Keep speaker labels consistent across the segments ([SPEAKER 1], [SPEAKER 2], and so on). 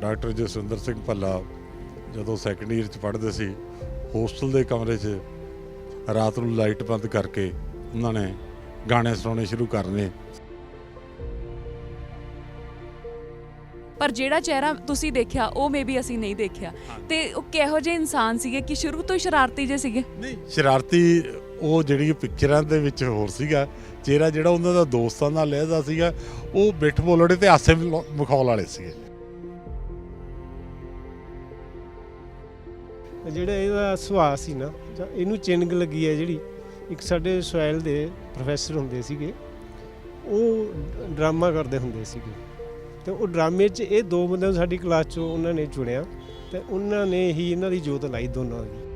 [SPEAKER 1] Doctor Jaswinder Singh Bhalla ਜਦੋਂ second year ਚ ਪੜ੍ਹਦੇ ਸੀ ਹੋਸਟਲ ਦੇ ਕਮਰੇ 'ਚ ਰਾਤ ਨੂੰ ਲਾਈਟ ਬੰਦ ਕਰਕੇ ਉਹਨਾਂ ਨੇ ਗਾਣੇ ਸੁਣਾਉਣੇ ਸ਼ੁਰੂ ਕਰਨੇ।
[SPEAKER 2] ਪਰ ਜਿਹੜਾ ਚਿਹਰਾ ਤੁਸੀਂ ਦੇਖਿਆ ਉਹ ਮੇਬੀ ਅਸੀਂ ਨਹੀਂ ਦੇਖਿਆ। ਤੇ ਉਹ ਕਿਹੋ ਜਿਹੇ ਇਨਸਾਨ ਸੀਗੇ ਕਿ ਸ਼ੁਰੂ ਤੋਂ ਹੀ ਸ਼ਰਾਰਤੀ ਜਿਹੇ ਸੀਗੇ?
[SPEAKER 1] ਨਹੀਂ ਸ਼ਰਾਰਤੀ ਉਹ ਜਿਹੜੀ ਪਿਕਚਰਾਂ ਦੇ ਵਿੱਚ ਹੋਰ ਸੀਗਾ ਚਿਹਰਾ ਜਿਹੜਾ ਉਹਨਾਂ ਦਾ ਦੋਸਤਾਂ ਨਾਲ ਲਹਿਦਾ ਸੀਗਾ ਉਹ ਬਿੱਠ ਬੋਲੜੇ ਤੇ ਹਾਸੇ ਮਿਲਾ- ਮਖੌਲ ਵਾਲੇ ਸੀਗੇ।
[SPEAKER 3] ਜਿਹੜਾ ਇਹਦਾ ਸੁਭਾਅ ਸੀ ਨਾ, ਜਾਂ ਇਹਨੂੰ ਚਿੰਗ ਲੱਗੀ ਹੈ ਜਿਹੜੀ ਇੱਕ ਸਾਡੇ ਸੋਇਲ ਦੇ ਪ੍ਰੋਫੈਸਰ ਹੁੰਦੇ ਸੀਗੇ, ਉਹ ਡਰਾਮਾ ਕਰਦੇ ਹੁੰਦੇ ਸੀਗੇ। ਤੇ ਉਹ ਡਰਾਮੇ 'ਚ ਇਹ ਦੋ ਬੰਦਿਆਂ ਨੂੰ ਸਾਡੀ ਕਲਾਸ 'ਚੋਂ ਉਹਨਾਂ ਨੇ ਚੁਣਿਆ ਤੇ ਉਹਨਾਂ ਨੇ ਹੀ ਇਹਨਾਂ ਦੀ ਜੋਤ ਲਾਈ ਦੋਨਾਂ ਦੀ।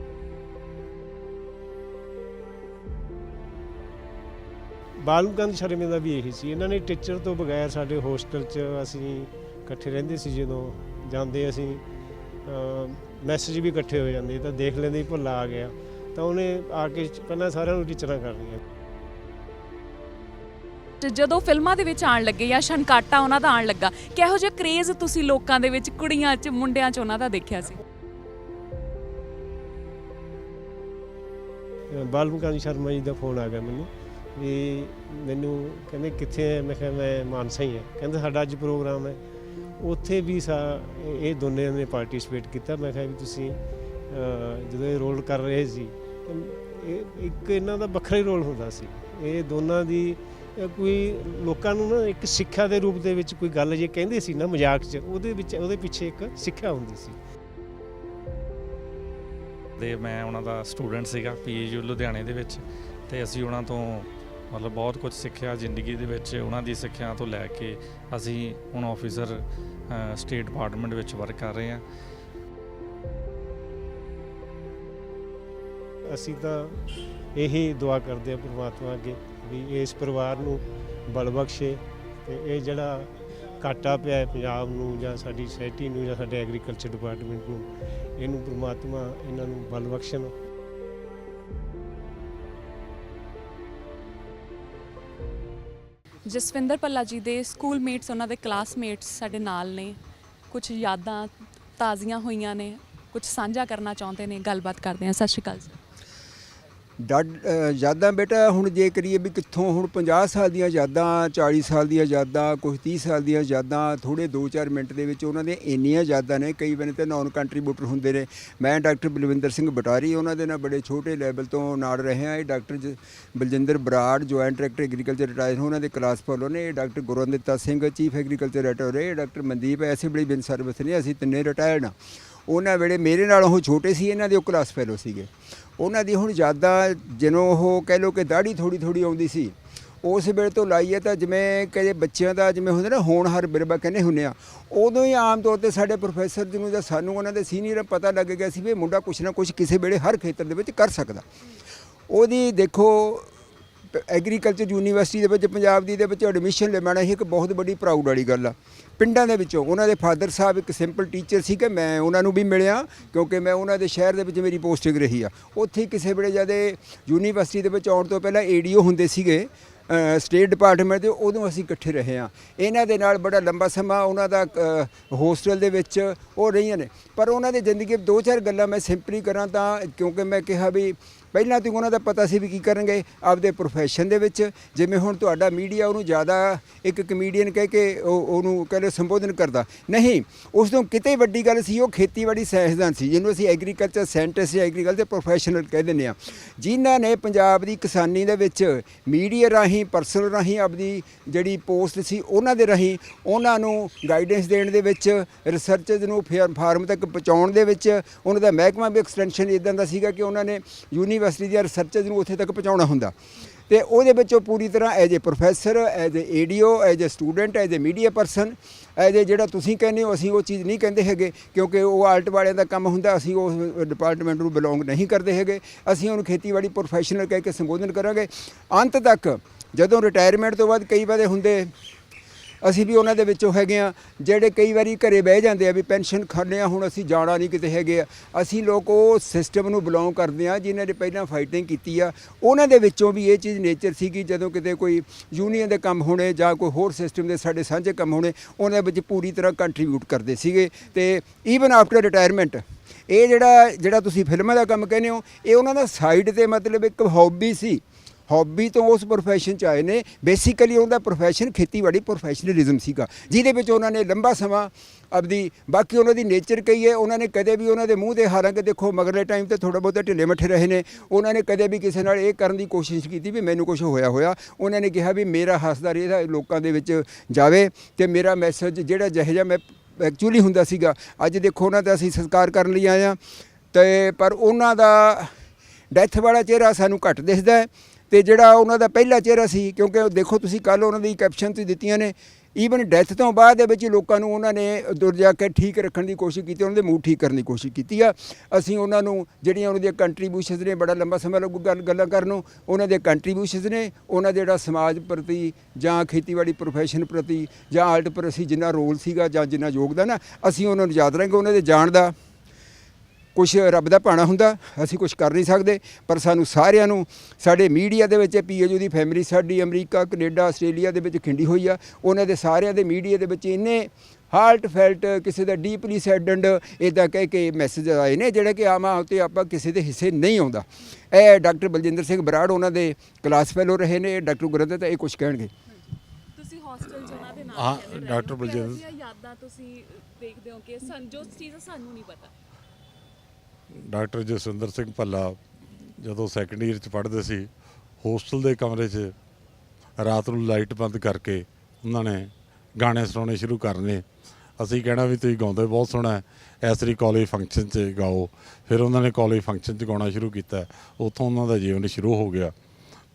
[SPEAKER 3] ਬਾਲੂਕਾਂਤ ਸ਼ਰਮੇ ਦਾ ਵੀ ਇਹੀ ਸੀ। ਇਹਨਾਂ ਨੇ ਟੀਚਰ ਤੋਂ ਬਗੈਰ ਸਾਡੇ ਹੋਸਟਲ 'ਚ ਅਸੀਂ ਇਕੱਠੇ ਰਹਿੰਦੇ ਸੀ ਜਦੋਂ ਜਾਂਦੇ ਅਸੀਂ ਮੈਸੇਜ ਵੀ ਇਕੱਠੇ ਹੋ ਜਾਂਦੇ ਤਾਂ ਦੇਖ ਲੈਂਦੇ ਹੀ ਭੁੱਲਾ ਆ ਗਿਆ। ਤਾਂ ਉਹਨੇ ਆ ਕੇ ਪਹਿਲਾਂ ਸਾਰਿਆਂ ਨੂੰ ਟੀਚਰਾਂ ਕਰਨੀਆਂ
[SPEAKER 2] ਤੇ ਜਦੋਂ ਫਿਲਮਾਂ ਦੇ ਵਿੱਚ ਆਉਣ ਲੱਗੇ ਜਾਂ ਸ਼ਨਕਾਟਾ ਉਹਨਾਂ ਦਾ ਆਉਣ ਲੱਗਾ ਕਿਹੋ ਜਿਹਾ ਕ੍ਰੇਜ਼ ਤੁਸੀਂ ਲੋਕਾਂ ਦੇ ਵਿੱਚ ਕੁੜੀਆਂ 'ਚ ਮੁੰਡਿਆਂ 'ਚ ਉਹਨਾਂ ਦਾ ਦੇਖਿਆ ਸੀ?
[SPEAKER 3] ਬਾਲਮੁਕਾਨੀ ਸ਼ਰਮਾ ਜੀ ਦਾ ਫੋਨ ਆ ਗਿਆ ਮੈਨੂੰ ਵੀ ਮੈਨੂੰ ਕਹਿੰਦੇ ਕਿੱਥੇ ਹੈ ਮੈਂ ਕਿਹਾ ਮੈਂ ਮਾਨਸਾ ਹੀ ਹਾਂ ਕਹਿੰਦੇ ਸਾਡਾ ਅੱਜ ਪ੍ਰੋਗਰਾਮ ਹੈ ਉੱਥੇ ਵੀ ਸਾ ਇਹ ਦੋਨੇ ਨੇ ਪਾਰਟਿਸਿਪੇਟ ਕੀਤਾ। ਮੈਂ ਕਿਹਾ ਵੀ ਤੁਸੀਂ ਜਦੋਂ ਇਹ ਰੋਲ ਕਰ ਰਹੇ ਸੀ ਇਹ ਇੱਕ ਇਹਨਾਂ ਦਾ ਵੱਖਰਾ ਹੀ ਰੋਲ ਹੁੰਦਾ ਸੀ। ਇਹ ਦੋਨਾਂ ਦੀ ਕੋਈ ਲੋਕਾਂ ਨੂੰ ਨਾ ਇੱਕ ਸਿੱਖਿਆ ਦੇ ਰੂਪ ਦੇ ਵਿੱਚ ਕੋਈ ਗੱਲ ਜੇ ਕਹਿੰਦੇ ਸੀ ਨਾ ਮਜ਼ਾਕ 'ਚ, ਉਹਦੇ ਵਿੱਚ, ਉਹਦੇ ਪਿੱਛੇ ਇੱਕ ਸਿੱਖਿਆ ਹੁੰਦੀ ਸੀ।
[SPEAKER 4] ਤੇ ਮੈਂ ਉਹਨਾਂ ਦਾ ਸਟੂਡੈਂਟ ਸੀਗਾ ਪੀਏਯੂ ਲੁਧਿਆਣੇ ਦੇ ਵਿੱਚ। ਤੇ ਅਸੀਂ ਉਹਨਾਂ ਤੋਂ ਮਤਲਬ ਬਹੁਤ ਕੁਝ ਸਿੱਖਿਆ ਜ਼ਿੰਦਗੀ ਦੇ ਵਿੱਚ ਉਹਨਾਂ ਦੀ ਸਿੱਖਿਆ ਤੋਂ ਲੈ ਕੇ ਅਸੀਂ ਹੁਣ ਆਫੀਸਰ ਸਟੇਟ ਡਿਪਾਰਟਮੈਂਟ ਵਿੱਚ ਵਰਕ ਕਰ ਰਹੇ ਹਾਂ।
[SPEAKER 3] ਅਸੀਂ ਤਾਂ ਇਹੀ ਦੁਆ ਕਰਦੇ ਆ ਪ੍ਰਮਾਤਮਾ ਅੱਗੇ ਵੀ ਇਸ ਪਰਿਵਾਰ ਨੂੰ ਬਲ ਬਖਸ਼ੇ ਤੇ ਇਹ ਜਿਹੜਾ ਘਾਟਾ ਪਿਆ ਹੈ ਪੰਜਾਬ ਨੂੰ ਜਾਂ ਸਾਡੀ ਸੋਸਾਇਟੀ ਨੂੰ ਜਾਂ ਸਾਡੇ ਐਗਰੀਕਲਚਰ ਡਿਪਾਰਟਮੈਂਟ ਨੂੰ, ਇਹਨੂੰ ਪ੍ਰਮਾਤਮਾ ਇਹਨਾਂ ਨੂੰ ਬਲ ਬਖਸ਼ਣ
[SPEAKER 2] ਜਸਵਿੰਦਰ ਪੱਲਾ ਜੀ ਦੇ ਸਕੂਲ ਮੇਟਸ ਉਹਨਾਂ ਦੇ ਕਲਾਸਮੇਟਸ ਸਾਡੇ ਨਾਲ ਨੇ। ਕੁਝ ਯਾਦਾਂ ਤਾਜ਼ੀਆਂ ਹੋਈਆਂ ਨੇ ਕੁਝ ਸਾਂਝਾ ਕਰਨਾ ਚਾਹੁੰਦੇ ਨੇ, ਗੱਲਬਾਤ ਕਰਦੇ ਹਾਂ। ਸਤਿ ਸ਼੍ਰੀ ਅਕਾਲ ਸਰ
[SPEAKER 5] ਡਾਡ ਯਾਦਾਂ ਬੇਟਾ, ਹੁਣ ਜੇ ਕਰੀਏ ਵੀ ਕਿੱਥੋਂ, ਹੁਣ 50 ਸਾਲ ਦੀਆਂ ਯਾਦਾਂ 40 ਸਾਲ ਦੀਆਂ ਯਾਦਾਂ ਕੁਝ 30 ਸਾਲ ਦੀਆਂ ਯਾਦਾਂ ਥੋੜੇ 2-4 ਮਿੰਟ ਦੇ ਵਿੱਚ ਉਹਨਾਂ ਦੇ ਇੰਨੀਆਂ ਯਾਦਾਂ ਨੇ, ਕਈ ਵਾਰ ਤੇ ਨਾਨ ਕੰਟਰੀਬਿਊਟਰ ਹੁੰਦੇ ਨੇ। ਮੈਂ ਡਾਕਟਰ ਬਲਵਿੰਦਰ ਸਿੰਘ ਬਟਾਰੀ, ਉਹਨਾਂ ਦੇ ਨਾਲ ਬੜੇ ਛੋਟੇ ਲੈਵਲ ਤੋਂ ਨਾਲ ਰਹੇ ਹਾਂ। ਇਹ ਡਾਕਟਰ ਜ- Baljinder Brar joint director agriculture retire ਉਹਨਾਂ ਦੇ ਕਲਾਸ ਫੈਲੋ ਨੇ। ਇਹ doctor Gurvandita Singh chief agriculture retire ਇਹ ਡਾਕਟਰ ਮਨਦੀਪ, ਐਸੇ ਬੜੀ ਬਿਨ ਸਰਵਿਸ ਨੇ, ਅਸੀਂ ਤਿੰਨੇ ਰਿਟਾਇਰਡ ਹਾਂ। ਉਹਨਾਂ ਵੇਲੇ ਮੇਰੇ ਨਾਲ ਉਹ ਛੋਟੇ ਸੀ, ਇਹਨਾਂ ਦੇ ਉਹ ਕਲਾਸ ਫੈਲੋ ਸੀਗੇ। ਉਹਨਾਂ ਦੀ ਹੁਣ ਜ਼ਿਆਦਾ ਜਦੋਂ ਉਹ ਕਹਿ ਲੋ ਕਿ ਦਾੜੀ ਥੋੜੀ ਥੋੜੀ ਆਉਂਦੀ ਸੀ, ਉਸ ਵੇਲੇ ਤੋਂ ਲਾਈਏ ਤਾਂ ਜਿਵੇਂ ਕਹੇ ਬੱਚਿਆਂ ਦਾ ਜਿਵੇਂ ਹੁੰਦਾ ਨਾ ਹੋਣਹਾਰ ਬਿਰਬਾ ਕਹਿੰਦੇ ਹੁੰਦੇ ਆ, ਉਦੋਂ ਹੀ ਆਮ ਤੌਰ ਤੇ ਸਾਡੇ ਪ੍ਰੋਫੈਸਰ ਜੀ ਨੂੰ ਜਾਂ ਸਾਨੂੰ ਉਹਨਾਂ ਦੇ ਸੀਨੀਅਰ ਪਤਾ ਲੱਗ ਗਿਆ ਸੀ ਵੀ ਮੁੰਡਾ ਕੁਛ ਨਾ ਕੁਛ ਕਿਸੇ ਵੇਲੇ ਹਰ ਖੇਤਰ ਦੇ ਵਿੱਚ ਕਰ ਸਕਦਾ। ਉਹਦੀ ਦੇਖੋ ਐਗਰੀਕਲਚਰ ਯੂਨੀਵਰਸਿਟੀ ਦੇ ਵਿੱਚ, ਪੰਜਾਬ ਦੀ ਦੇ ਵਿੱਚ ਐਡਮਿਸ਼ਨ ਲੈਣਾ ਇਹ ਇੱਕ ਬਹੁਤ ਵੱਡੀ ਪ੍ਰਾਊਡ ਵਾਲੀ ਗੱਲ ਆ। ਪਿੰਡਾਂ ਦੇ ਵਿੱਚੋਂ, ਉਹਨਾਂ ਦੇ ਫਾਦਰ ਸਾਹਿਬ ਇੱਕ ਸਿੰਪਲ ਟੀਚਰ ਸੀ ਕਿ ਮੈਂ ਉਹਨਾਂ ਨੂੰ ਵੀ ਮਿਲਿਆ, ਕਿਉਂਕਿ ਮੈਂ ਉਹਨਾਂ ਦੇ ਸ਼ਹਿਰ ਦੇ ਵਿੱਚ ਮੇਰੀ ਪੋਸਟਿੰਗ ਰਹੀ ਆ। ਉੱਥੇ ਕਿਸੇ ਵੇਲੇ ਜਦੇ ਯੂਨੀਵਰਸਿਟੀ ਦੇ ਵਿੱਚ ਆਉਣ ਤੋਂ ਪਹਿਲਾਂ ਏਡੀਓ ਹੁੰਦੇ ਸੀਗੇ ਸਟੇਟ ਡਿਪਾਰਟਮੈਂਟ ਦੇ, ਉਦੋਂ ਅਸੀਂ ਇਕੱਠੇ ਰਹੇ ਹਾਂ ਇਹਨਾਂ ਦੇ ਨਾਲ ਬੜਾ ਲੰਬਾ ਸਮਾਂ ਉਹਨਾਂ ਦਾ ਹੋਸਟਲ ਦੇ ਵਿੱਚ ਉਹ ਰਹੀਆਂ ਨੇ। ਪਰ ਉਹਨਾਂ ਦੀ ਜ਼ਿੰਦਗੀ, ਦੋ ਚਾਰ ਗੱਲਾਂ ਮੈਂ ਸਿੰਪਲੀ ਕਰਾਂ ਤਾਂ, ਕਿਉਂਕਿ ਮੈਂ ਕਿਹਾ ਵੀ ਪਹਿਲਾਂ ਤੋਂ ਉਹਨਾਂ ਦਾ ਪਤਾ ਸੀ ਵੀ ਕੀ ਕਰਨਗੇ ਆਪਦੇ ਪ੍ਰੋਫੈਸ਼ਨ ਦੇ ਵਿੱਚ, ਜਿਵੇਂ ਹੁਣ ਤੁਹਾਡਾ ਮੀਡੀਆ ਉਹਨੂੰ ਜ਼ਿਆਦਾ ਇੱਕ ਕਮੇਡੀਅਨ ਕਹਿ ਕੇ ਉਹ, ਉਹਨੂੰ ਕਹਿੰਦੇ ਸੰਬੋਧਨ ਕਰਦਾ। ਨਹੀਂ, ਉਸ ਤੋਂ ਕਿਤੇ ਵੱਡੀ ਗੱਲ ਸੀ, ਉਹ ਖੇਤੀਬਾੜੀ ਸਾਇੰਸਦਾਨ ਸੀ, ਜਿਹਨੂੰ ਅਸੀਂ ਐਗਰੀਕਲਚਰ ਸਾਇੰਟਿਸਟ ਜਾਂ ਐਗਰੀਕਲਚਰ ਪ੍ਰੋਫੈਸ਼ਨਲ ਕਹਿ ਦਿੰਦੇ ਆ ਜਿਨ੍ਹਾਂ ਨੇ ਪੰਜਾਬ ਦੀ ਕਿਸਾਨੀ ਦੇ ਵਿੱਚ ਮੀਡੀਆ ਰਾਹੀਂ ਪਰਸਨਲ ਰਾਹੀਂ ਆਪਦੀ ਜਿਹੜੀ ਪੋਸਟ ਸੀ, ਉਹਨਾਂ ਦੇ ਰਾਹੀਂ ਉਹਨਾਂ ਨੂੰ ਗਾਈਡੈਂਸ ਦੇਣ ਦੇ ਵਿੱਚ ਰਿਸਰਚਰਸ ਨੂੰ ਫਾਰਮ ਤੱਕ ਪਹੁੰਚਾਉਣ ਦੇ ਵਿੱਚ, ਉਹਨਾਂ ਦਾ ਮਹਿਕਮਾ ਵੀ ਐਕਸਟੈਂਸ਼ਨ ਇਦਾਂ ਦਾ ਸੀਗਾ ਕਿ ਉਹਨਾਂ ਨੇ ਯੂਨੀਵਰਸਿਟੀ ਦੀਆਂ ਰਿਸਰਚਰਸ ਨੂੰ ਉੱਥੇ ਤੱਕ ਪਹੁੰਚਾਉਣਾ ਹੁੰਦਾ। ਤੇ ਉਹਦੇ ਵਿੱਚ ਉਹ ਪੂਰੀ ਤਰ੍ਹਾਂ as a professor as a ADO as a student as a media person as a ਜਿਹੜਾ ਤੁਸੀਂ ਕਹਿੰਦੇ ਹੋ, ਅਸੀਂ ਉਹ ਚੀਜ਼ ਨਹੀਂ ਕਹਿੰਦੇ ਹੈਗੇ, ਕਿਉਂਕਿ ਉਹ ਆਲਟ ਵਾਲਿਆਂ ਦਾ ਕੰਮ ਹੁੰਦਾ, ਅਸੀਂ ਉਸ ਡਿਪਾਰਟਮੈਂਟ ਨੂੰ ਬਿਲੋਂਗ ਨਹੀਂ ਕਰਦੇ ਹੈਗੇ। ਅਸੀਂ ਉਹਨੂੰ ਖੇਤੀਬਾੜੀ ਪ੍ਰੋਫੈਸ਼ਨਲ ਕਹਿ ਕੇ ਸੰਬੋਧਨ ਕਰਾਂਗੇ। ਅੰਤ ਤੱਕ ਜਦੋਂ ਰਿਟਾਇਰਮੈਂਟ ਤੋਂ ਬਾਅਦ ਕਈ ਵਾਰੇ ਹੁੰਦੇ ਅਸੀਂ ਵੀ ਉਹਨਾਂ ਦੇ ਵਿੱਚੋਂ ਹੈਗੇ ਆ ਜਿਹੜੇ ਕਈ ਵਾਰੀ ਘਰੇ ਬਹਿ ਜਾਂਦੇ ਆ ਵੀ ਪੈਨਸ਼ਨ ਖਾਂਦੇ ਆ ਹੁਣ ਅਸੀਂ ਜਾਣਾ ਨਹੀਂ ਕਿਤੇ ਹੈਗੇ ਆ। ਅਸੀਂ ਲੋਕ ਉਹ ਸਿਸਟਮ ਨੂੰ ਬਿਲੋਂਗ ਕਰਦੇ ਆ ਜਿਨ੍ਹਾਂ ਨੇ ਪਹਿਲਾਂ ਫਾਈਟਿੰਗ ਕੀਤੀ ਆ। ਉਹਨਾਂ ਦੇ ਵਿੱਚੋਂ ਵੀ ਇਹ ਚੀਜ਼ ਨੇਚਰ ਸੀਗੀ, ਜਦੋਂ ਕਿਤੇ ਕੋਈ ਯੂਨੀਅਨ ਦੇ ਕੰਮ ਹੋਣੇ ਜਾਂ ਕੋਈ ਹੋਰ ਸਿਸਟਮ ਦੇ ਸਾਡੇ ਸਾਂਝੇ ਕੰਮ ਹੋਣੇ, ਉਹਨਾਂ ਵਿੱਚ ਪੂਰੀ ਤਰ੍ਹਾਂ ਕੰਟਰੀਬਿਊਟ ਕਰਦੇ ਸੀਗੇ। ਤੇ ਈਵਨ ਆਫਟਰ ਰਿਟਾਇਰਮੈਂਟ ਇਹ ਜਿਹੜਾ ਜਿਹੜਾ ਤੁਸੀਂ ਫਿਲਮਾਂ ਦਾ ਕੰਮ ਕਹਿੰਦੇ ਹੋ, ਇਹ ਉਹਨਾਂ ਦਾ ਸਾਈਡ ਤੇ ਮਤਲਬ ਇੱਕ ਹੌਬੀ ਸੀ। ਹੌਬੀ ਤੋਂ ਉਸ profession ਚ ਆਏ ਨੇ। ਬੇਸਿਕਲੀ ਉਹਦਾ profession ਖੇਤੀਬਾੜੀ ਪ੍ਰੋਫੈਸ਼ਨਲਿਜ਼ਮ ਸੀਗਾ। ਜਿਹਦੇ ਵਿੱਚ ਉਹਨਾਂ ਨੇ ਲੰਬਾ ਸਮਾਂ ਆਪਦੀ, ਬਾਕੀ ਉਹਨਾਂ ਦੀ ਨੇਚਰ ਕਹੀ ਹੈ। ਉਹਨਾਂ ਨੇ ਕਦੇ ਵੀ ਉਹਨਾਂ ਦੇ ਮੂੰਹ ਦੇ ਹਾਲਾਂਕਿ ਦੇਖੋ, ਮਗਰਲੇ ਟਾਈਮ ਤੇ ਥੋੜਾ ਬਹੁਤਾ ਢਿੱਲੇ ਮੱਠੇ ਰਹੇ ਨੇ। ਉਹਨਾਂ ਨੇ ਕਦੇ ਵੀ ਕਿਸੇ ਨਾਲ ਇਹ ਕਰਨ ਦੀ ਕੋਸ਼ਿਸ਼ ਕੀਤੀ ਵੀ ਮੈਨੂੰ ਕੁਝ ਹੋਇਆ ਹੋਇਆ। ਉਹਨਾਂ ਨੇ ਕਿਹਾ ਵੀ ਮੇਰਾ ਹੱਸਦਾ ਰਿਹਾ ਲੋਕਾਂ ਦੇ ਵਿੱਚ ਜਾਵੇ ਤੇ ਮੇਰਾ ਮੈਸੇਜ ਜਿਹੜਾ ਜਿਹੋ ਜਿਹਾ ਮੈਂ ਐਕਚੁਅਲੀ ਹੁੰਦਾ ਸੀਗਾ, ਅੱਜ ਦੇਖੋ ਉਹਨਾਂ ਦਾ ਅਸੀਂ ਸੰਸਕਾਰ ਕਰਨ ਲਈ ਆਏ ਆ ਤੇ ਪਰ ਉਹਨਾਂ ਦਾ ਡੈਥ ਵਾਲਾ ਚਿਹਰਾ ਸਾਨੂੰ ਘੱਟ ਦਿਸਦਾ ਹੈ। ਤੇ ਜਿਹੜਾ ਉਹਨਾਂ ਦਾ ਪਹਿਲਾ ਚਿਹਰਾ ਸੀ, ਕਿਉਂਕਿ ਉਹ ਦੇਖੋ ਤੁਸੀਂ ਕੱਲ ਉਹਨਾਂ ਦੀ ਕੈਪਸ਼ਨ ਤੇ ਦਿੱਤੀਆਂ ਨੇ ਈਵਨ ਡੈਥ ਤੋਂ ਬਾਅਦ ਦੇ ਵਿੱਚ ਲੋਕਾਂ ਨੂੰ ਉਹਨਾਂ ਨੇ ਦੁਰ ਜਾ ਕੇ ਠੀਕ ਰੱਖਣ ਦੀ ਕੋਸ਼ਿਸ਼ ਕੀਤੀ, ਉਹਨਾਂ ਦੇ ਮੂਡ ਠੀਕ ਕਰਨ ਦੀ ਕੋਸ਼ਿਸ਼ ਕੀਤੀ ਆ। ਅਸੀਂ ਉਹਨਾਂ ਨੂੰ ਜਿਹੜੀਆਂ ਉਹਨਾਂ ਦੀਆਂ ਕੰਟਰੀਬਿਊਸ਼ਨਸ ਨੇ, ਬੜਾ ਲੰਬਾ ਸਮਾਂ ਲੱਗੂ ਗੱਲ, ਗੱਲਾਂ ਕਰਨ ਨੂੰ, ਉਹਨਾਂ ਦੇ ਕੰਟਰੀਬਿਊਸ਼ਨਸ ਨੇ, ਉਹਨਾਂ ਦੇ ਜਿਹੜਾ ਸਮਾਜ ਪ੍ਰਤੀ ਜਾਂ ਖੇਤੀਬਾੜੀ ਪ੍ਰੋਫੈਸ਼ਨ ਪ੍ਰਤੀ ਜਾਂ ਆਰਟ ਪ੍ਰਤੀ ਜਿੰਨਾ ਰੋਲ ਸੀਗਾ ਜਾਂ ਜਿੰਨਾ ਯੋਗਦਾਨ ਆ, ਅਸੀਂ ਉਹਨਾਂ ਨੂੰ ਯਾਦ ਰਾਂਗੇ ਉਹਨਾਂ ਦੇ ਜਾਣ ਦਾ। ਕੁਝ ਰੱਬ ਦਾ ਭਾਣਾ ਹੁੰਦਾ ਅਸੀਂ ਕੁਝ ਕਰ ਨਹੀਂ ਸਕਦੇ ਪਰ ਸਾਨੂੰ ਸਾਰਿਆਂ ਨੂੰ ਸਾਡੇ ਮੀਡੀਆ ਦੇ ਵਿੱਚ ਪੀਏਯੂ ਦੀ ਫੈਮਿਲੀ ਸਾਡੀ ਅਮਰੀਕਾ ਕੈਨੇਡਾ ਆਸਟ੍ਰੇਲੀਆ ਦੇ ਵਿੱਚ ਖਿੰਡੀ ਹੋਈ ਆ ਉਹਨਾਂ ਦੇ ਸਾਰਿਆਂ ਦੇ ਮੀਡੀਆ ਦੇ ਵਿੱਚ ਇੰਨੇ ਹਾਰਟ ਫੈਲਟ ਕਿਸੇ ਦਾ ਡੀਪਲੀ ਸੈਡਨਡ ਇਦਾਂ ਕਹਿ ਕੇ ਮੈਸੇਜ ਆਏ ਨੇ ਜਿਹੜੇ ਕਿ ਆਮ ਆਮ ਤੇ ਆਪਾਂ ਕਿਸੇ ਦੇ ਹਿੱਸੇ ਨਹੀਂ ਆਉਂਦਾ ਇਹ ਡਾਕਟਰ ਬਲਜਿੰਦਰ ਸਿੰਘ ਬਰਾੜ ਉਹਨਾਂ ਦੇ ਕਲਾਸ ਫੈਲੋ ਰਹੇ ਨੇ ਡਾਕਟਰ ਗੁਰਿੰਦਰ ਤਾਂ ਇਹ ਕੁਝ ਕਹਿਣਗੇ
[SPEAKER 2] ਤੁਸੀਂ ਹੌਸਟਲ ਚ ਉਹਨਾਂ ਦੇ ਨਾਲ
[SPEAKER 1] ਹਾਂ। ਡਾਕਟਰ ਬਲਜਿੰਦਰ-
[SPEAKER 2] ਯਾਦਾਂ ਤੁਸੀਂ ਦੇਖਦੇ ਹੋ ਕਿ ਸਾਨੂੰ ਜੋ ਚੀਜ਼ ਦਾ ਸਾਨੂੰ ਨਹੀਂ ਪਤਾ
[SPEAKER 1] ਡਾਕਟਰ ਜਸਵਿੰਦਰ ਸਿੰਘ ਭੱਲਾ ਜਦੋਂ ਸੈਕੰਡ ਈਅਰ ਚ ਪੜ੍ਹਦੇ ਸੀ ਹੋਸਟਲ ਦੇ ਕਮਰੇ 'ਚ ਰਾਤ ਨੂੰ ਲਾਈਟ ਬੰਦ ਕਰਕੇ ਉਹਨਾਂ ਨੇ ਗਾਣੇ ਸੁਣਾਉਣੇ ਸ਼ੁਰੂ ਕਰਨੇ। ਅਸੀਂ ਕਹਿਣਾ ਵੀ ਤੁਸੀਂ ਗਾਉਂਦੇ ਬਹੁਤ ਸੋਹਣਾ ਹੈ ਐਸਰੀ ਕਾਲਜ ਫੰਕਸ਼ਨ 'ਚ ਗਾਓ। ਫਿਰ ਉਹਨਾਂ ਨੇ ਕਾਲਜ ਫੰਕਸ਼ਨ 'ਚ ਗਾਉਣਾ ਸ਼ੁਰੂ ਕੀਤਾ। ਉੱਥੋਂ ਉਹਨਾਂ ਦਾ ਜੀਵਨ ਸ਼ੁਰੂ ਹੋ ਗਿਆ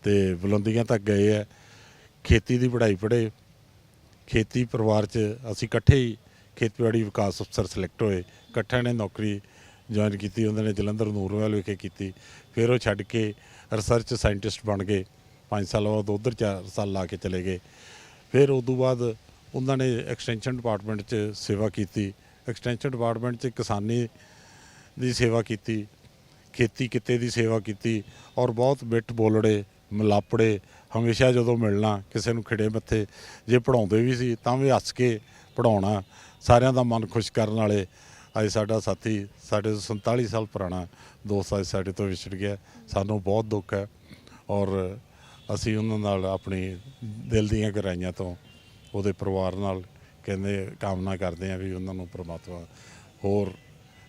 [SPEAKER 1] ਤੇ ਬੁਲੰਦੀਆਂ ਤੱਕ ਗਏ ਹੈ। ਖੇਤੀ ਦੀ ਪੜ੍ਹਾਈ ਪੜ੍ਹੇ। ਖੇਤੀ ਪਰਿਵਾਰ 'ਚ ਅਸੀਂ ਇਕੱਠੇ ਹੀ ਖੇਤੀਬਾੜੀ ਵਿਕਾਸ ਅਫਸਰ ਸਿਲੈਕਟ ਹੋਏ। ਇਕੱਠਿਆਂ ਨੇ ਨੌਕਰੀ ਜੁਆਇਨ ਕੀਤੀ, ਉਹਨਾਂ ਨੇ ਜਲੰਧਰ ਨੂਰਮਹਿਲ ਵਿਖੇ ਕੀਤੀ, ਫਿਰ ਉਹ ਛੱਡ ਕੇ ਰਿਸਰਚ ਸਾਇੰਟਿਸਟ ਬਣ ਗਏ 5 ਸਾਲ ਬਾਅਦ ਉਧਰ 4 ਸਾਲ ਲਾ ਕੇ ਚਲੇ ਗਏ। ਫਿਰ ਉਸ ਤੋਂ ਬਾਅਦ ਉਹਨਾਂ ਨੇ ਐਕਸਟੈਂਸ਼ਨ ਡਿਪਾਰਟਮੈਂਟ 'ਚ ਸੇਵਾ ਕੀਤੀ। ਐਕਸਟੈਂਸ਼ਨ ਡਿਪਾਰਟਮੈਂਟ 'ਚ ਕਿਸਾਨੀ ਦੀ ਸੇਵਾ ਕੀਤੀ, ਖੇਤੀ ਕਿੱਤੇ ਦੀ ਸੇਵਾ ਕੀਤੀ ਔਰ ਬਹੁਤ ਬਿੱਟ ਬੋਲੜੇ, ਮਲਾਪੜੇ ਹਮੇਸ਼ਾ ਜਦੋਂ ਮਿਲਣਾ, ਕਿਸੇ ਨੂੰ ਖਿੜੇ ਮੱਥੇ, ਜੇ ਪੜਾਉਂਦੇ ਵੀ ਸੀ ਤਾਂ ਵੀ ਹੱਸ ਕੇ ਪੜਾਉਣਾ ਸਾਰਿਆਂ ਦਾ ਮਨ ਖੁਸ਼ ਕਰਨ ਵਾਲੇ ਅੱਜ ਸਾਡਾ ਸਾਥੀ ਸਾਡੇ ਤੋਂ 47 ਸਾਲ ਪੁਰਾਣਾ ਦੋਸਤ ਅੱਜ ਸਾਡੇ ਤੋਂ ਵਿਛੜ ਗਿਆ। ਸਾਨੂੰ ਬਹੁਤ ਦੁੱਖ ਹੈ ਔਰ ਅਸੀਂ ਉਹਨਾਂ ਨਾਲ ਆਪਣੀ ਦਿਲ ਦੀਆਂ ਗਹਿਰਾਈਆਂ ਤੋਂ ਉਹਦੇ ਪਰਿਵਾਰ ਨਾਲ ਕਹਿੰਦੇ ਕਾਮਨਾ ਕਰਦੇ ਆ ਵੀ ਉਹਨਾਂ ਨੂੰ ਪ੍ਰਮਾਤਮਾ ਹੋਰ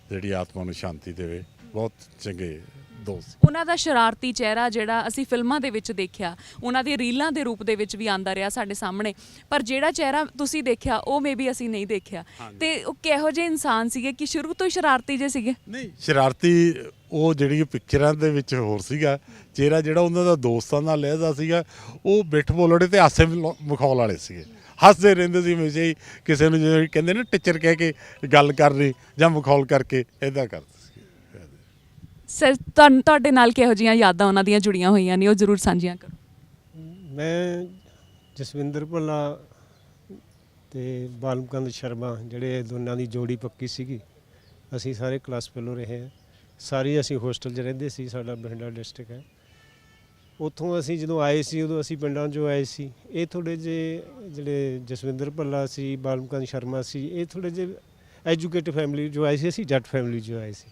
[SPEAKER 1] ਜਿਹੜੀ ਆਤਮਾ ਨੂੰ ਸ਼ਾਂਤੀ ਦੇਵੇ। ਬਹੁਤ ਚੰਗੇ ਦੋਸਤ
[SPEAKER 2] ਉਹਨਾਂ ਦਾ ਸ਼ਰਾਰਤੀ ਚਿਹਰਾ ਜਿਹੜਾ ਅਸੀਂ ਫਿਲਮਾਂ ਦੇ ਵਿੱਚ ਦੇਖਿਆ ਉਹਨਾਂ ਦੀ ਰੀਲਾਂ ਦੇ ਰੂਪ ਦੇ ਵਿੱਚ ਵੀ ਆਂਦਾ ਰਿਹਾ ਸਾਡੇ ਸਾਹਮਣੇ। ਪਰ ਜਿਹੜਾ ਚਿਹਰਾ ਤੁਸੀਂ ਦੇਖਿਆ ਉਹ ਮੇਬੀ ਅਸੀਂ ਨਹੀਂ ਦੇਖਿਆ। ਤੇ ਉਹ ਕਿਹੋ ਜਿਹੇ ਇਨਸਾਨ ਸੀਗੇ ਕਿ ਸ਼ੁਰੂ ਤੋਂ ਹੀ ਸ਼ਰਾਰਤੀ ਜੇ ਸੀਗੇ?
[SPEAKER 1] ਨਹੀਂ ਸ਼ਰਾਰਤੀ ਉਹ ਜਿਹੜੀ ਪਿਕਚਰਾਂ ਦੇ ਵਿੱਚ ਹੋਰ ਸੀਗਾ ਚਿਹਰਾ ਜਿਹੜਾ ਉਹਨਾਂ ਦਾ ਦੋਸਤਾਂ ਨਾਲ ਲਹਿਦਾ ਸੀਗਾ ਉਹ ਬਿੱਠ ਬੋਲੜੇ ਤੇ ਹਾਸੇ ਮਿਲਾ- ਮਖੌਲ ਵਾਲੇ ਸੀਗੇ। ਹੱਸਦੇ ਰਹਿੰਦੇ ਸੀ ਹਮੇਸ਼ਾ ਹੀ ਕਿਸੇ ਨੂੰ ਜਿਵੇਂ ਕਹਿੰਦੇ ਨੇ ਟੀਚਰ ਕਹਿ ਕੇ ਗੱਲ ਕਰਨੀ ਜਾਂ ਮਖੌਲ ਕਰਕੇ ਇਦਾਂ ਕਰਦੇ।
[SPEAKER 2] ਸਰ, ਤੁਹਾਨੂੰ, ਤੁਹਾਡੇ ਨਾਲ ਕਿਹੋ ਜਿਹੀਆਂ ਯਾਦਾਂ ਉਹਨਾਂ ਦੀਆਂ ਜੁੜੀਆਂ ਹੋਈਆਂ ਨੇ, ਉਹ ਜ਼ਰੂਰ ਸਾਂਝੀਆਂ ਕਰੋ।
[SPEAKER 3] ਮੈਂ ਜਸਵਿੰਦਰ ਭੱਲਾ ਤੇ ਬਾਲਮਕੰਦ ਸ਼ਰਮਾ, ਜਿਹੜੇ ਦੋਨਾਂ ਦੀ ਜੋੜੀ ਪੱਕੀ ਸੀਗੀ, ਅਸੀਂ ਸਾਰੇ ਕਲਾਸ ਫੈਲੋ ਰਹੇ ਹਾਂ। ਸਾਰੇ ਅਸੀਂ ਹੋਸਟਲ 'ਚ ਰਹਿੰਦੇ ਸੀ, ਸਾਡਾ ਬਠਿੰਡਾ ਡਿਸਟ੍ਰਿਕਟ ਹੈ। ਉੱਥੋਂ ਅਸੀਂ ਜਦੋਂ ਆਏ ਸੀ, ਉਦੋਂ ਅਸੀਂ ਪਿੰਡਾਂ 'ਚੋਂ ਆਏ ਸੀ। ਇਹ ਥੋੜੇ ਜੇ ਜਿਹੜੇ ਜਸਵਿੰਦਰ ਭੱਲਾ ਸੀ, ਬਾਲਮਕੰਦ ਸ਼ਰਮਾ ਸੀ, ਇਹ ਥੋੜੇ ਜੇ ਐਜੂਕੇਟਡ ਫੈਮਿਲੀ ਜੋ ਆਏ ਸੀ, ਅਸੀਂ ਜੱਟ ਫੈਮਿਲੀ 'ਚੋਂ ਆਏ ਸੀ।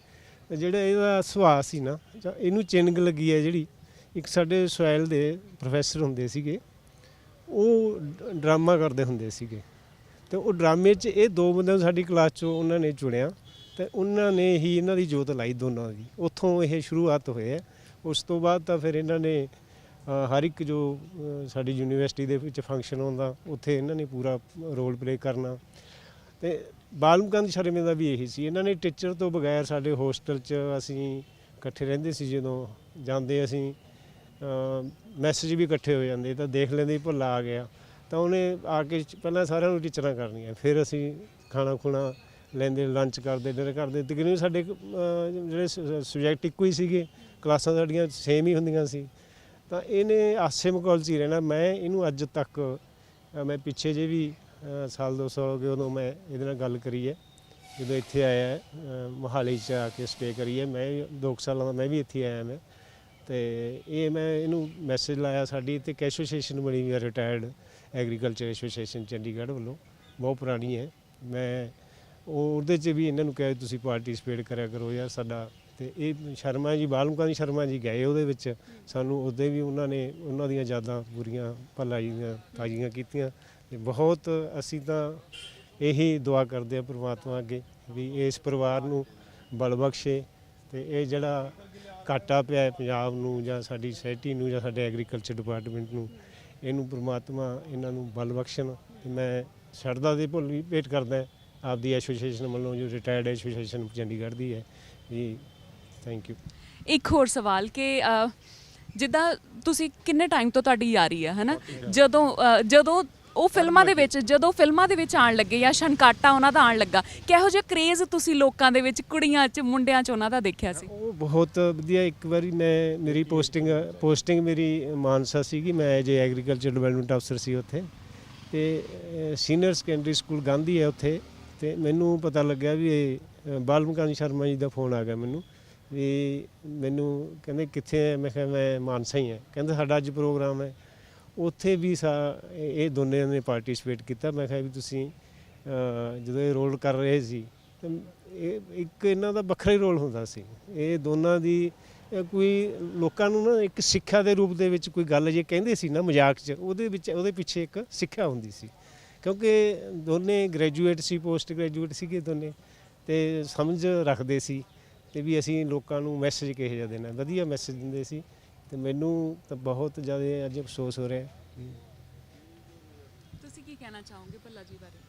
[SPEAKER 3] ਤੇ ਜਿਹੜਾ ਇਹਦਾ ਸੁਭਾਅ ਸੀ ਨਾ, ਜਾਂ ਇਹਨੂੰ ਚਿੰਗ ਲੱਗੀ ਹੈ ਜਿਹੜੀ, ਇੱਕ ਸਾਡੇ ਸੋਇਲ ਦੇ ਪ੍ਰੋਫੈਸਰ ਹੁੰਦੇ ਸੀਗੇ, ਉਹ ਡਰਾਮਾ ਕਰਦੇ ਹੁੰਦੇ ਸੀਗੇ। ਤੇ ਉਹ ਡਰਾਮੇ 'ਚ ਇਹ ਦੋ ਬੰਦਿਆਂ ਨੂੰ ਸਾਡੀ ਕਲਾਸ 'ਚੋਂ ਉਹਨਾਂ ਨੇ ਚੁਣਿਆ, ਤੇ ਉਹਨਾਂ ਨੇ ਹੀ ਇਹਨਾਂ ਦੀ ਜੋਤ ਲਾਈ ਦੋਨਾਂ ਦੀ। ਉੱਥੋਂ ਇਹ ਸ਼ੁਰੂਆਤ ਹੋਏ ਹੈ ਉਸ ਤੋਂ ਬਾਅਦ ਤਾਂ ਫਿਰ ਇਹਨਾਂ ਨੇ ਹਰ ਇੱਕ ਜੋ ਸਾਡੀ ਯੂਨੀਵਰਸਿਟੀ ਦੇ ਵਿੱਚ ਫੰਕਸ਼ਨ ਹੁੰਦਾ, ਉੱਥੇ ਇਹਨਾਂ ਨੇ ਪੂਰਾ ਰੋਲ ਪਲੇ ਕਰਨਾ। ਤੇ ਬਾਲਮਕੰਦ ਸ਼ਰਮੇ ਦਾ ਵੀ ਇਹੀ ਸੀ। ਇਹਨਾਂ ਨੇ ਟੀਚਰ ਤੋਂ ਬਗੈਰ ਸਾਡੇ ਹੋਸਟਲ 'ਚ ਅਸੀਂ ਇਕੱਠੇ ਰਹਿੰਦੇ ਸੀ ਜਦੋਂ ਜਾਂਦੇ ਅਸੀਂ ਮੈਸੇਜ ਵੀ ਇਕੱਠੇ ਹੋ ਜਾਂਦੇ ਤਾਂ ਦੇਖ ਲੈਂਦੇ ਵੀ ਭੁੱਲਾ ਆ ਗਿਆ। ਤਾਂ ਉਹਨੇ ਆ ਕੇ ਪਹਿਲਾਂ ਸਾਰਿਆਂ ਨੂੰ ਟੀਚਰਾਂ ਕਰਨੀਆਂ ਫਿਰ ਅਸੀਂ ਖਾਣਾ ਖੁਣਾ ਲੈਂਦੇ ਲੰਚ ਕਰਦੇ ਡਿਨਰ ਕਰਦੇ। ਤਕਰੀਬਨ ਸਾਡੇ ਅਹ, ਜਿਹੜੇ ਸਬਜੈਕਟ ਇੱਕੋ ਹੀ ਸੀਗੇ ਕਲਾਸਾਂ ਸਾਡੀਆਂ ਸੇਮ ਹੀ ਹੁੰਦੀਆਂ ਸੀ। ਤਾਂ ਇਹਨੇ ਆਸੇ ਮਕੌਲ 'ਚ ਹੀ ਰਹਿਣਾ। ਮੈਂ ਇਹਨੂੰ ਅੱਜ ਤੱਕ ਮੈਂ ਪਿੱਛੇ ਜੇ ਵੀ ਸਾਲ ਦੋ ਸਾਲ ਹੋ ਗਏ ਉਦੋਂ ਮੈਂ ਇਹਦੇ ਨਾਲ ਗੱਲ ਕਰੀ ਹੈ। ਜਦੋਂ ਇੱਥੇ ਆਇਆ ਹੈ, ਮੋਹਾਲੀ 'ਚ ਆ ਕੇ ਸਟੇ ਕਰੀ ਹੈ। ਮੈਂ ਵੀ ਦੋ ਕੁ ਸਾਲਾਂ ਦਾ ਮੈਂ ਵੀ ਇੱਥੇ ਆਇਆ ਮੈਂ। ਤੇ ਇਹ ਮੈਂ ਇਹਨੂੰ ਮੈਸੇਜ ਲਾਇਆ ਸਾਡੀ ਤੇ ਇੱਕ ਐਸੋਸੀਏਸ਼ਨ ਬਣੀ ਹੋਈ ਹੈ ਰਿਟਾਇਰਡ ਐਗਰੀਕਲਚਰ ਐਸੋਸੀਏਸ਼ਨ ਚੰਡੀਗੜ੍ਹ ਵੱਲੋਂ। ਬਹੁਤ ਪੁਰਾਣੀ ਹੈ। ਮੈਂ ਉਹ ਉਹਦੇ 'ਚ ਵੀ ਇਹਨਾਂ ਨੂੰ ਕਿਹਾ ਵੀ ਤੁਸੀਂ ਪਾਰਟਿਸਿਪੇਟ ਕਰਿਆ ਕਰੋ ਯਾਰ ਸਾਡਾ। ਤੇ ਇਹ ਸ਼ਰਮਾ ਜੀ ਬਾਲਮਕਾਨੀ ਸ਼ਰਮਾ ਜੀ ਗਏ ਉਹਦੇ ਵਿੱਚ। ਸਾਨੂੰ ਉਹਦੇ ਵੀ ਉਹਨਾਂ ਨੇ ਉਹਨਾਂ ਦੀਆਂ ਯਾਦਾਂ ਪੂਰੀਆਂ ਭਲਾ ਜੀ ਦੀਆਂ ਤਾਜ਼ੀਆਂ ਕੀਤੀਆਂ। ਤੇ ਬਹੁਤ ਅਸੀਂ ਤਾਂ ਇਹੀ ਦੁਆ ਕਰਦੇ ਆ ਪ੍ਰਮਾਤਮਾ ਅੱਗੇ ਵੀ ਇਸ ਪਰਿਵਾਰ ਨੂੰ ਬਲ ਬਖਸ਼ੇ ਤੇ ਇਹ ਜਿਹੜਾ ਘਾਟਾ ਪਿਆ ਹੈ ਪੰਜਾਬ ਨੂੰ ਜਾਂ ਸਾਡੀ ਸੋਸਾਇਟੀ ਨੂੰ ਜਾਂ ਸਾਡੇ ਐਗਰੀਕਲਚਰ ਡਿਪਾਰਟਮੈਂਟ ਨੂੰ ਇਹਨੂੰ ਪ੍ਰਮਾਤਮਾ ਇਹਨਾਂ ਨੂੰ ਬਲ ਬਖਸ਼ਣ ਤੇ ਮੈਂ ਸ਼ਰਧਾ ਦੇ ਭੁੱਲ ਵੀ ਭੇਟ ਕਰਦਾ ਆਪਦੀ ਐਸੋਸੀਏਸ਼ਨ ਵੱਲੋਂ ਜੋ ਰਿਟਾਇਰਡ ਐਸੋਸੀਏਸ਼ਨ ਚੰਡੀਗੜ੍ਹ ਦੀ ਹੈ। ਜੀ ਥੈਂਕ ਯੂ
[SPEAKER 2] ਇੱਕ ਹੋਰ ਸਵਾਲ ਕਿ ਜਿੱਦਾਂ ਤੁਸੀਂ ਕਿੰਨੇ ਟਾਈਮ ਤੋਂ ਤੁਹਾਡੀ ਯਾਰੀ ਹੈ ਹਨਾ? ਜਦੋਂ ਜਦੋਂ ਉਹ ਫਿਲਮਾਂ ਦੇ ਵਿੱਚ ਜਦੋਂ ਫਿਲਮਾਂ ਦੇ ਵਿੱਚ ਆਣ ਲੱਗੇ ਜਾਂ ਸ਼ਨਕਾਟਾ ਉਹਨਾਂ ਦਾ ਆਣ ਲੱਗਾ ਕਿਹੋ ਜਿਹਾ ਕ੍ਰੇਜ਼ ਤੁਸੀਂ ਲੋਕਾਂ ਦੇ ਵਿੱਚ ਕੁੜੀਆਂ 'ਚ ਮੁੰਡਿਆਂ 'ਚ ਉਹਨਾਂ ਦਾ ਦੇਖਿਆ ਸੀ?
[SPEAKER 3] ਉਹ ਬਹੁਤ ਵਧੀਆ ਇੱਕ ਵਾਰੀ ਮੈਂ ਮੇਰੀ ਪੋਸਟਿੰਗ ਪੋਸਟਿੰਗ ਮੇਰੀ ਮਾਨਸਾ ਸੀਗੀ ਮੈਂ ਐਜ ਐਗਰੀਕਲਚਰ ਡਿਵੈਲਪਮੈਂਟ ਅਫਸਰ ਸੀ ਉੱਥੇ। ਤੇ ਸੀਨੀਅਰ ਸੈਕੰਡਰੀ ਸਕੂਲ ਗਾਂਧੀ ਹੈ ਉੱਥੇ ਤੇ ਮੈਨੂੰ ਪਤਾ ਲੱਗਿਆ ਵੀ ਇਹ ਬਾਲਮਕਾਨੀ ਸ਼ਰਮਾ ਜੀ ਦਾ ਫੋਨ ਆ ਗਿਆ ਮੈਨੂੰ ਵੀ ਮੈਨੂੰ ਕਹਿੰਦੇ ਕਿੱਥੇ ਹੈ? ਮੈਂ ਕਿਹਾ ਮੈਂ ਮਾਨਸਾ ਹੀ ਹਾਂ। ਕਹਿੰਦੇ ਸਾਡਾ ਅੱਜ ਪ੍ਰੋਗਰਾਮ ਹੈ। ਉੱਥੇ ਵੀ ਸਾ ਇਹ ਇਹ ਦੋਨੇ ਨੇ ਪਾਰਟਿਸਿਪੇਟ ਕੀਤਾ। ਮੈਂ ਕਿਹਾ ਵੀ ਤੁਸੀਂ ਜਦੋਂ ਇਹ ਰੋਲ ਕਰ ਰਹੇ ਸੀ, ਤੇ ਇਹ ਇੱਕ ਇਹਨਾਂ ਦਾ ਵੱਖਰਾ ਹੀ ਰੋਲ ਹੁੰਦਾ ਸੀ। ਇਹ ਦੋਨਾਂ ਦੀ ਕੋਈ ਲੋਕਾਂ ਨੂੰ ਨਾ ਇੱਕ ਸਿੱਖਿਆ ਦੇ ਰੂਪ ਦੇ ਵਿੱਚ ਕੋਈ ਗੱਲ ਜੇ ਕਹਿੰਦੇ ਸੀ ਨਾ ਮਜ਼ਾਕ 'ਚ, ਉਹਦੇ ਵਿੱਚ, ਉਹਦੇ ਪਿੱਛੇ ਇੱਕ ਸਿੱਖਿਆ ਹੁੰਦੀ ਸੀ। ਕਿਉਂਕਿ ਦੋਨੇ ਗ੍ਰੈਜੂਏਟ ਸੀ ਪੋਸਟ ਗ੍ਰੈਜੂਏਟ ਸੀਗੇ ਦੋਨੇ, ਤੇ ਸਮਝ ਰੱਖਦੇ ਸੀ, ਤੇ ਵੀ ਅਸੀਂ ਲੋਕਾਂ ਨੂੰ ਮੈਸੇਜ ਕਿਹੋ ਜਿਹਾ ਦੇਣਾ। ਵਧੀਆ ਮੈਸੇਜ ਦਿੰਦੇ ਸੀ। ਤੇ ਮੈਨੂੰ ਤਾਂ ਬਹੁਤ ਜ਼ਿਆਦਾ ਅੱਜ ਅਫਸੋਸ ਹੋ ਰਿਹਾ।
[SPEAKER 2] ਤੁਸੀਂ ਕੀ ਕਹਿਣਾ ਚਾਹੋਗੇ ਭੱਲਾ ਜੀ ਬਾਰੇ?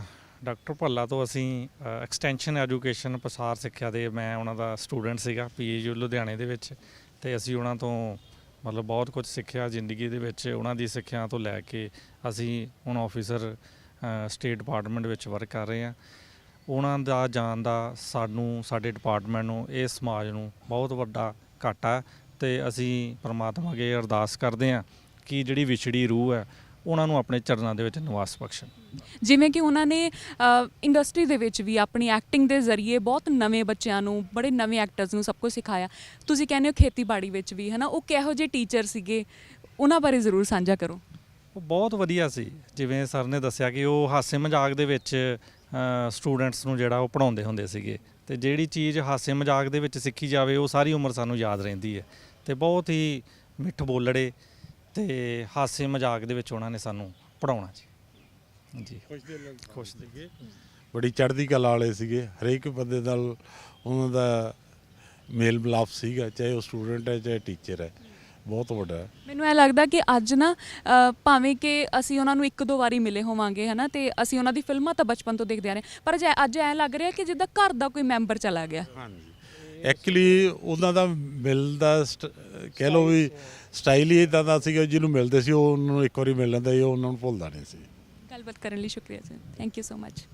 [SPEAKER 4] ਅ, ਡਾਕਟਰ ਭੱਲਾ ਤੋਂ ਅਸੀਂ ਐਕਸਟੈਂਸ਼ਨ ਐਜੂਕੇਸ਼ਨ ਪਸਾਰ ਸਿੱਖਿਆ ਦੇ ਮੈਂ ਉਹਨਾਂ ਦਾ ਸਟੂਡੈਂਟ ਸੀਗਾ ਪੀਏਯੂ ਲੁਧਿਆਣੇ ਦੇ ਵਿੱਚ। ਤੇ ਅਸੀਂ ਉਹਨਾਂ ਤੋਂ ਮਤਲਬ ਬਹੁਤ ਕੁਝ ਸਿੱਖਿਆ ਜ਼ਿੰਦਗੀ ਦੇ ਵਿੱਚ ਉਹਨਾਂ ਦੀ ਸਿੱਖਿਆ ਤੋਂ ਲੈ ਕੇ ਅਸੀਂ ਹੁਣ ਆਫੀਸਰ ਸਟੇਟ ਡਿਪਾਰਟਮੈਂਟ ਵਿੱਚ ਵਰਕ ਕਰ ਰਹੇ ਹਾਂ। ਉਹਨਾਂ ਦਾ ਜਾਣ ਦਾ ਸਾਨੂੰ ਸਾਡੇ ਡਿਪਾਰਟਮੈਂਟ ਨੂੰ ਇਸ ਸਮਾਜ ਨੂੰ ਬਹੁਤ ਵੱਡਾ ਘਾਟਾ ਹੈ ਤੇ ਅਸੀਂ ਪ੍ਰਮਾਤਮਾ ਅੱਗੇ ਅਰਦਾਸ ਕਰਦੇ ਹਾਂ ਕਿ ਜਿਹੜੀ ਵਿਛੜੀ ਰੂਹ ਹੈ ਉਹਨਾਂ ਨੂੰ ਆਪਣੇ ਚਰਨਾਂ ਦੇ ਵਿੱਚ ਨਿਵਾਸ ਬਖਸ਼ਣ।
[SPEAKER 2] ਜਿਵੇਂ ਕਿ ਉਹਨਾਂ ਨੇ ਇੰਡਸਟਰੀ ਦੇ ਵਿੱਚ ਵੀ ਆਪਣੀ ਐਕਟਿੰਗ ਦੇ ਜ਼ਰੀਏ ਬਹੁਤ ਨਵੇਂ ਬੱਚਿਆਂ ਨੂੰ ਬੜੇ ਨਵੇਂ ਐਕਟਰਸ ਨੂੰ ਸਭ ਕੁਝ ਸਿਖਾਇਆ। ਤੁਸੀਂ ਕਹਿੰਦੇ ਹੋ ਖੇਤੀਬਾੜੀ ਵਿੱਚ ਵੀ ਹਨਾ? ਉਹ ਕਿਹੋ ਜਿਹੇ ਟੀਚਰ ਸੀਗੇ? ਉਹਨਾਂ ਬਾਰੇ ਜ਼ਰੂਰ ਸਾਂਝਾ ਕਰੋ।
[SPEAKER 4] ਉਹ ਬਹੁਤ ਵਧੀਆ ਸੀ। ਜਿਵੇਂ ਸਰ ਨੇ ਦੱਸਿਆ ਕਿ ਉਹ ਹਾਸੇ ਮਜ਼ਾਕ ਦੇ ਵਿੱਚ ਸਟੂਡੈਂਟਸ ਨੂੰ ਜਿਹੜਾ ਉਹ ਪੜਾਉਂਦੇ ਹੁੰਦੇ ਸੀਗੇ। ਤੇ ਜਿਹੜੀ ਚੀਜ਼ ਹਾਸੇ ਮਜ਼ਾਕ ਦੇ ਵਿੱਚ ਸਿੱਖੀ ਜਾਵੇ ਉਹ ਸਾਰੀ ਉਮਰ ਸਾਨੂੰ ਯਾਦ ਰਹਿੰਦੀ ਹੈ। ਤੇ ਬਹੁਤ ਹੀ ਮਿੱਠ ਬੋਲੜੇ ਤੇ ਹਾਸੇ ਮਜ਼ਾਕ ਦੇ ਵਿੱਚ ਉਹਨਾਂ ਨੇ ਸਾਨੂੰ ਪੜਾਉਣਾ ਜੀ। ਜੀ। ਖੁਸ਼ ਸੀਗੇ।
[SPEAKER 1] ਬੜੀ ਚੜ੍ਹਦੀ ਕਲਾ ਵਾਲੇ ਸੀਗੇ। ਹਰੇਕ ਬੰਦੇ ਨਾਲ ਉਹਨਾਂ ਦਾ ਮੇਲ ਮਿਲਾਪ ਸੀਗਾ ਚਾਹੇ ਉਹ ਸਟੂਡੈਂਟ ਹੈ ਚਾਹੇ ਟੀਚਰ ਹੈ। ਬਹੁਤ ਵੱਡਾ ਹੈ।
[SPEAKER 2] ਮੈਨੂੰ ਇਹ ਲੱਗਦਾ ਕਿ ਅੱਜ ਨਾ ਅ, ਭਾਵੇਂ ਕਿ ਅਸੀਂ ਉਹਨਾਂ ਨੂੰ ਇੱਕ ਦੋ ਵਾਰੀ ਮਿਲੇ ਹੋਵਾਂਗੇ ਹਨਾ ਤੇ ਅਸੀਂ ਉਹਨਾਂ ਦੀ ਫਿਲਮਾਂ ਤਾਂ ਬਚਪਨ ਤੋਂ ਦੇਖਦੇ ਆ ਰਹੇ ਪਰ ਅੱਜ ਅੱਜ ਐ ਲੱਗ ਰਿਹਾ ਕਿ ਜਿੱਦਾਂ ਘਰ ਦਾ ਕੋਈ ਮੈਂਬਰ ਚਲਾ ਗਿਆ।
[SPEAKER 1] ਹਾਂਜੀ। ਐਕਚੁਅਲੀ ਉਹਨਾਂ ਦਾ ਮਿਲਦਾ ਸਟ- ਕਹਿ ਲਓ ਵੀ ਸਟਾਈਲ ਹੀ ਇਦਾਂ ਦਾ ਸੀਗਾ, ਜਿਹਨੂੰ ਮਿਲਦੇ ਸੀ, ਉਹ ਉਹਨਾਂ ਨੂੰ ਇੱਕ ਵਾਰੀ ਮਿਲ ਲੈਂਦਾ ਸੀ ਉਹ ਉਹਨਾਂ ਨੂੰ ਭੁੱਲਦਾ ਨਹੀਂ ਸੀ।
[SPEAKER 2] ਗੱਲਬਾਤ ਕਰਨ ਲਈ ਸ਼ੁਕਰੀਆ sir thank you so much